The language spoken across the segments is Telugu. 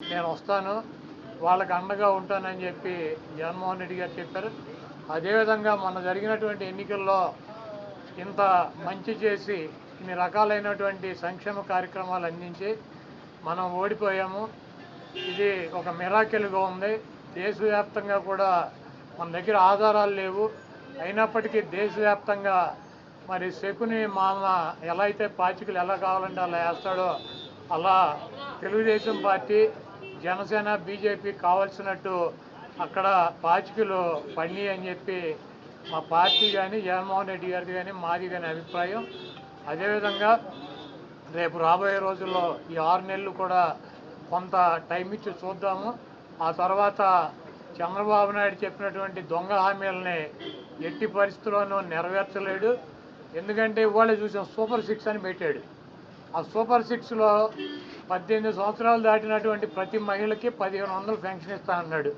నేను వస్తాను వాళ్ళకి అండగా ఉంటానని చెప్పి జగన్మోహన్ రెడ్డి గారు చెప్పారు. అదేవిధంగా మొన్న జరిగినటువంటి ఎన్నికల్లో ఇంత మంచి చేసి ఇన్ని రకాలైనటువంటి సంక్షేమ కార్యక్రమాలు అందించి మనం ఓడిపోయాము. ఇది ఒక మిరాకిల్గా ఉంది. దేశవ్యాప్తంగా కూడా మన దగ్గర ఆధారాలు లేవు. అయినప్పటికీ దేశవ్యాప్తంగా మరి శకుని మామ ఎలా అయితే పాచికలు ఎలా కావాలంటే అలా వేస్తాడో అలా తెలుగుదేశం పార్టీ జనసేన బీజేపీ కావాల్సినట్టు అక్కడ పాచికలు పండి అని చెప్పి మా పార్టీ కానీ జగన్మోహన్ రెడ్డి గారిది కానీ మాది కానీ అభిప్రాయం. అదేవిధంగా రేపు రాబోయే రోజుల్లో ఈ ఆరు నెలలు కూడా కొంత టైం ఇచ్చి చూద్దాము. ఆ తర్వాత చంద్రబాబు నాయుడు చెప్పినటువంటి దొంగ హామీలని ఎట్టి పరిస్థితుల్లోనూ నెరవేర్చలేడు. ఎందుకంటే ఇవాళ చూసాం సూపర్ సిక్స్ అని పెట్టాడు. ఆ సూపర్ సిక్స్లో పద్దెనిమిది సంవత్సరాలు దాటినటువంటి ప్రతి మహిళకి పదిహేను వందలు పెన్షన్ ఇస్తా అన్నాడు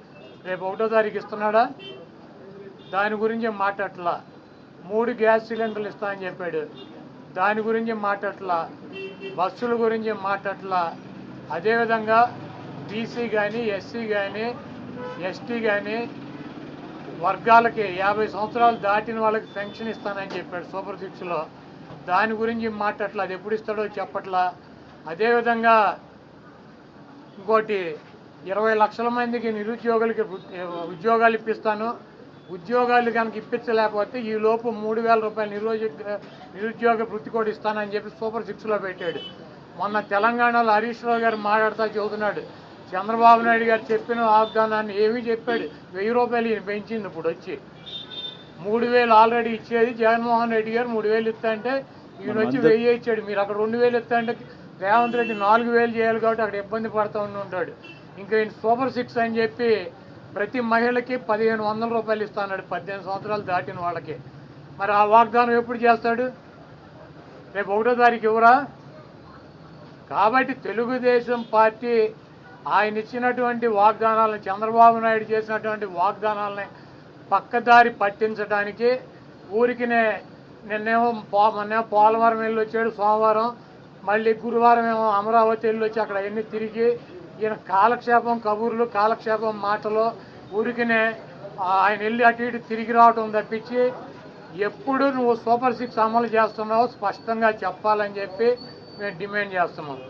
రేపు ఒకటో తారీఖు ఇస్తున్నాడా? దాని గురించి మాట్లాడలా మూడు గ్యాస్ సిలిండర్లు ఇస్తా అని చెప్పాడు. దాని గురించి మాట్లాడలా బస్సుల గురించి మాట్లాడలా అదేవిధంగా బీసీ కానీ ఎస్సీ కానీ ఎస్టీ కానీ వర్గాలకి యాభై సంవత్సరాలు దాటిన వాళ్ళకి పెన్షన్ ఇస్తానని చెప్పాడు సూపర్ సిక్స్లో. దాని గురించి మాట్లాడట్లా అది ఎప్పుడు ఇస్తాడో చెప్పట్లా. అదేవిధంగా ఇంకోటి ఇరవై లక్షల మందికి నిరుద్యోగులకి ఉద్యోగాలు ఇప్పిస్తాను. ఉద్యోగాలు కనుక ఇప్పించలేకపోతే ఈ లోపు మూడు వేల రూపాయలు నిరుద్యోగ నిరుద్యోగ వృత్తి కూడా ఇస్తానని చెప్పి సూపర్ సిక్స్లో పెట్టాడు. మొన్న తెలంగాణలో హరీష్ రావు గారు మాట్లాడుతూ చెబుతున్నాడు. చంద్రబాబు నాయుడు గారు చెప్పిన వాగ్దానాన్ని ఏమీ చెప్పాడు. వెయ్యి రూపాయలు ఈయన పెంచింది ఇప్పుడు వచ్చి. మూడు వేలు ఆల్రెడీ ఇచ్చేది జగన్మోహన్ రెడ్డి గారు మూడు వేలు ఇస్తా అంటే ఈయన వచ్చి వెయ్యి ఇచ్చాడు. మీరు అక్కడ రెండు వేలు ఇస్తా అంటే రేవంత్ రెడ్డి నాలుగు వేలు చేయాలి కాబట్టి అక్కడ ఇబ్బంది పడుతూ ఉంటాడు ఇంకా ఈయన సూపర్ సిక్స్ అని చెప్పి ప్రతి మహిళకి పదిహేను వందల రూపాయలు ఇస్తాడు పద్దెనిమిది సంవత్సరాలు దాటిన వాళ్ళకి. మరి ఆ వాగ్దానం ఎప్పుడు చేస్తాడు? రేపు ఒకటో తారీఖు ఇవ్వరా కాబట్టి తెలుగుదేశం పార్టీ ఆయన ఇచ్చినటువంటి వాగ్దానాలను చంద్రబాబు నాయుడు చేసినటువంటి వాగ్దానాలని పక్కదారి పట్టించడానికి ఊరికినే నిన్నేమో పో మొన్నేమో పోలవరం వెళ్ళి వచ్చాడు సోమవారం. మళ్ళీ గురువారం ఏమో అమరావతి వెళ్ళి వచ్చి అక్కడ అన్ని తిరిగి ఈయన కాలక్షేపం కబుర్లు కాలక్షేపం మాటలు ఊరికినే ఆయన వెళ్ళి అటు ఇటు తిరిగి రావటం తప్పించి ఎప్పుడు నువ్వు సూపర్ సిక్స్ అమలు చేస్తున్నావో స్పష్టంగా చెప్పాలని చెప్పి మేము డిమాండ్ చేస్తున్నాం.